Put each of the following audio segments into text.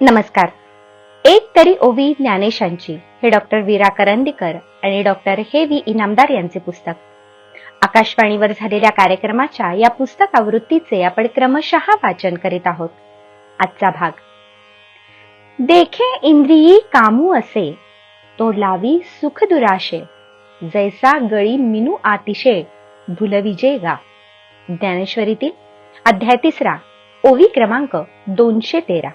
नमस्कार. एक तरी ओवी ज्ञानेशांची हे डॉक्टर वीरा करंदीकर आणि डॉक्टर हे व्ही इनामदार यांचे पुस्तक. आकाशवाणीवर झालेल्या कार्यक्रमाच्या या पुस्तक आवृत्तीचे आपण क्रमशः वाचन करीत आहोत. आजचा भाग. देखे इंद्रियी कामू असे तो लावी सुख दुराशे जैसा गळी मिनू आतिशे भुलविजे गा. ज्ञानेश्वरीतील अध्याय तिसरा ओवी क्रमांक दोनशे तेरा.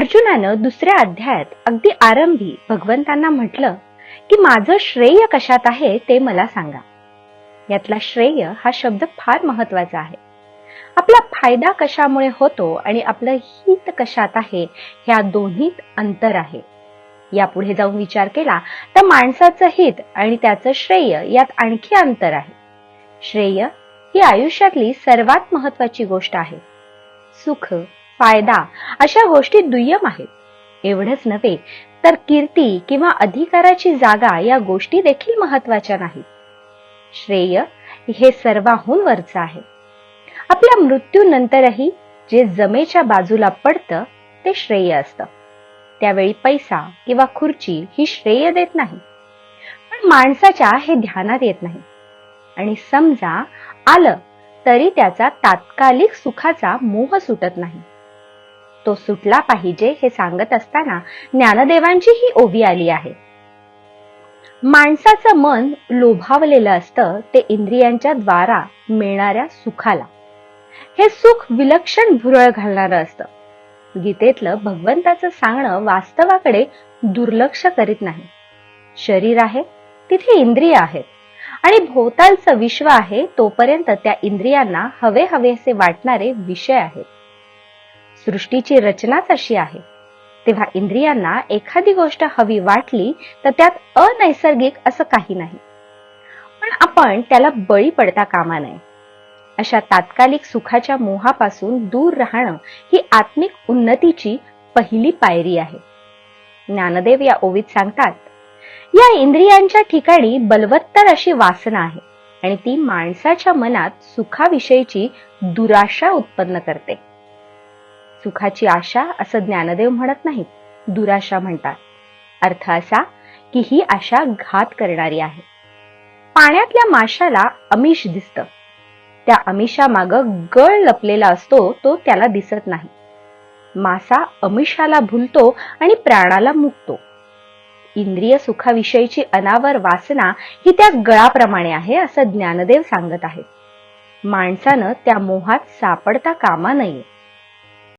अर्जुनानं दुसऱ्या अध्यायात अगदी आरंभी भगवंतांना म्हटलं की माझं श्रेय कशात आहे ते मला सांगा. यातला श्रेय हा शब्द फार महत्त्वाचा आहे. आपला फायदा कशामुळे होतो आणि आपलं हित कशात आहे ह्या दोन्हीत अंतर आहे. यापुढे जाऊन विचार केला तर माणसाचं हित आणि त्याचं श्रेय यात आणखी अंतर आहे. श्रेय ही आयुष्यातली सर्वात महत्वाची गोष्ट आहे. सुख फायदा. अशा गोष्टी दुय्यम आहेत. एवढंच नव्हे तर कीर्ती किंवा अधिकाराची जागा या गोष्टी देखील महत्त्वाच्या नाहीत. श्रेय हे सर्वाहून वरचं आहे. आपल्या मृत्यूनंतरही जे जमेच्या बाजूला पडतं ते श्रेय असतं. त्यावेळी पैसा किंवा खुर्ची ही श्रेय देत नाही. पण माणसाच्या हे ध्यानात येत नाही. आणि समजा आलं तरी त्याचा तात्कालिक सुखाचा मोह सुटत नाही. तो सुटला पाहिजे हे सांगत असताना ज्ञानदेवांची ही ओवी आली आहे. माणसाचं मन लोभावलेलं असतं ते इंद्रियांच्या द्वारा मिळणाऱ्या सुखाला. हे सुख विलक्षण भुरळ घालणारं असतं. गीतेतलं भगवंताचं सांगणं वास्तवाकडे दुर्लक्ष करीत नाही. शरीर आहे तिथे इंद्रिय आहेत. आणि भोवतालचं विश्व आहे तोपर्यंत त्या इंद्रियांना हवे हवेसे वाटणारे विषय आहेत. सृष्टीची रचनाच अशी आहे. तेव्हा इंद्रियांना एखादी गोष्ट हवी वाटली तर त्यात अनैसर्गिक असं काही नाही. पण आपण त्याला बळी पडता कामा नये. अशा तात्कालिक सुखाच्या मोहापासून दूर राहणं ही आत्मिक उन्नतीची पहिली पायरी आहे. ज्ञानदेव या ओवीत सांगतात या इंद्रियांच्या ठिकाणी बलवत्तर अशी वासना आहे आणि ती माणसाच्या मनात सुखाविषयीची दुराशा उत्पन्न करते. सुखाची आशा असं ज्ञानदेव म्हणत नाहीत. दुराशा म्हणतात. अर्थ असा की ही आशा घात करणारी आहे. पाण्यातल्या माशाला अमिष दिसतं. त्या अमिषामाग गळ लपलेला असतो तो त्याला दिसत नाही. मासा अमिषाला भुलतो आणि प्राणाला मुकतो. इंद्रिय सुखाविषयीची अनावर वासना ही त्या गळाप्रमाणे आहे असं ज्ञानदेव सांगत आहेत. माणसानं त्या मोहात सापडता कामा नये.